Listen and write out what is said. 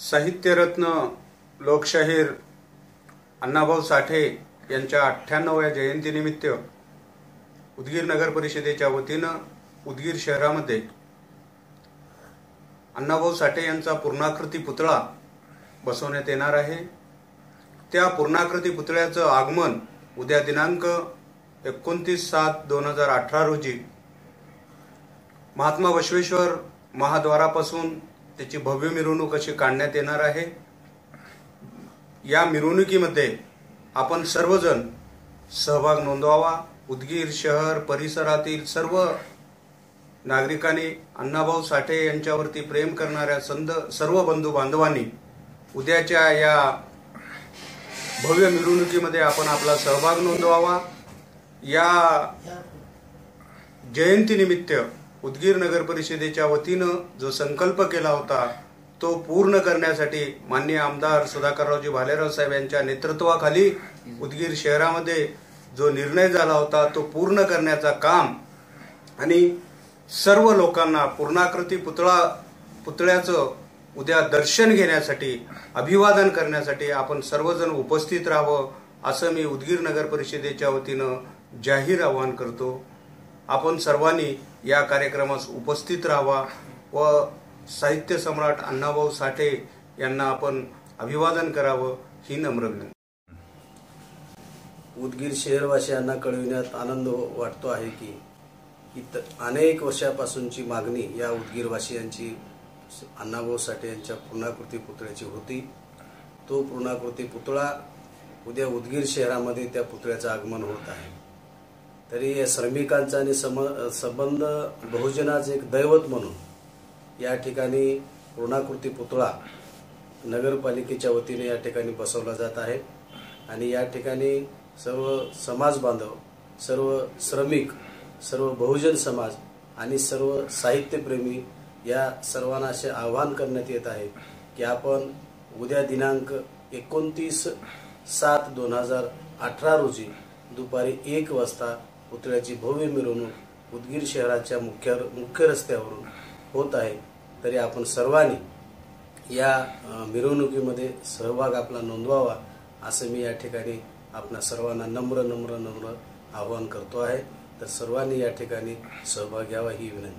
साहित्यरत्न लोकशाहीर अण्णाभाऊ साठे यांच्या अठ्ठ्याण्णव्या जयंतीनिमित्त उदगीर नगर परिषदेच्या वतीनं उदगीर शहरामध्ये अण्णाभाऊ साठे यांचा पूर्णाकृती पुतळा बसवण्यात येणार आहे. त्या पूर्णाकृती पुतळ्याचं आगमन उद्या दिनांक एकोणतीस सात दोन हजार अठरा रोजी महात्मा बसवेश्वर महाद्वारापासून त्याची भव्य मिरवणूक अशी काढण्यात येणार आहे. या मिरवणुकीमध्ये आपण सर्वजण सहभाग नोंदवावा. उदगीर शहर परिसरातील सर्व नागरिकांनी अण्णाभाऊ साठे यांच्यावरती प्रेम करणाऱ्या संद सर्व बंधू बांधवांनी उद्याच्या या भव्य मिरवणुकीमध्ये आपण आपला सहभाग नोंदवावा. या जयंतीनिमित्त उदगीर नगर परिषदेच्या वतीनं जो संकल्प केला होता तो पूर्ण करण्यासाठी माननीय आमदार सुधाकररावजी भालेराव साहेब यांच्या नेतृत्वाखाली उदगीर शहरामध्ये जो निर्णय झाला होता तो पूर्ण करण्याचा काम आणि सर्व लोकांना पूर्णाकृती पुतळा पुतळ्याचं उद्या दर्शन घेण्यासाठी अभिवादन करण्यासाठी आपण सर्वजण उपस्थित राहावं असं मी उदगीर नगर परिषदेच्या वतीनं जाहीर आवाहन करतो. आपण सर्वांनी या कार्यक्रमास उपस्थित राहावा व साहित्य सम्राट अण्णाभाऊ साठे यांना आपण अभिवादन करावं ही नम्र विनंती. उदगीर शहरवासियांना कळविण्यात आनंद वाटतो आहे की इत अनेक वर्षापासूनची मागणी या उदगीरवासियांची अण्णाभाऊ साठे यांच्या पूर्णाकृती पुतळ्याची होती. तो पूर्णाकृती पुतळा उद्या उदगीर शहरामध्ये त्या पुतळ्याचं आगमन होत आहे. तरी या श्रमिकांचा आणि सम संबंध बहुजनाचं एक दैवत म्हणून या ठिकाणी पूर्णाकृती पुतळा नगरपालिकेच्या वतीने या ठिकाणी बसवला जात आहे. आणि या ठिकाणी सर्व समाज बांधव सर्व श्रमिक सर्व बहुजन समाज आणि सर्व साहित्यप्रेमी या सर्वांना असे आवाहन करण्यात येत आहे की आपण उद्या दिनांक एकोणतीस सात दोन हजार अठरा रोजी दुपारी एक वाजता पुतळ्याची भव्य मिरवणूक उदगीर शहराच्या मुख्य मुख्य रस्त्यावरून होत आहे. तरी आपण सर्वांनी या मिरवणुकीमध्ये सहभाग आपला नोंदवावा असं मी या ठिकाणी आपणा सर्वांना नम्र नम्र नम्र आवाहन करतो आहे. तर सर्वांनी या ठिकाणी सहभाग घ्यावा ही विनंती.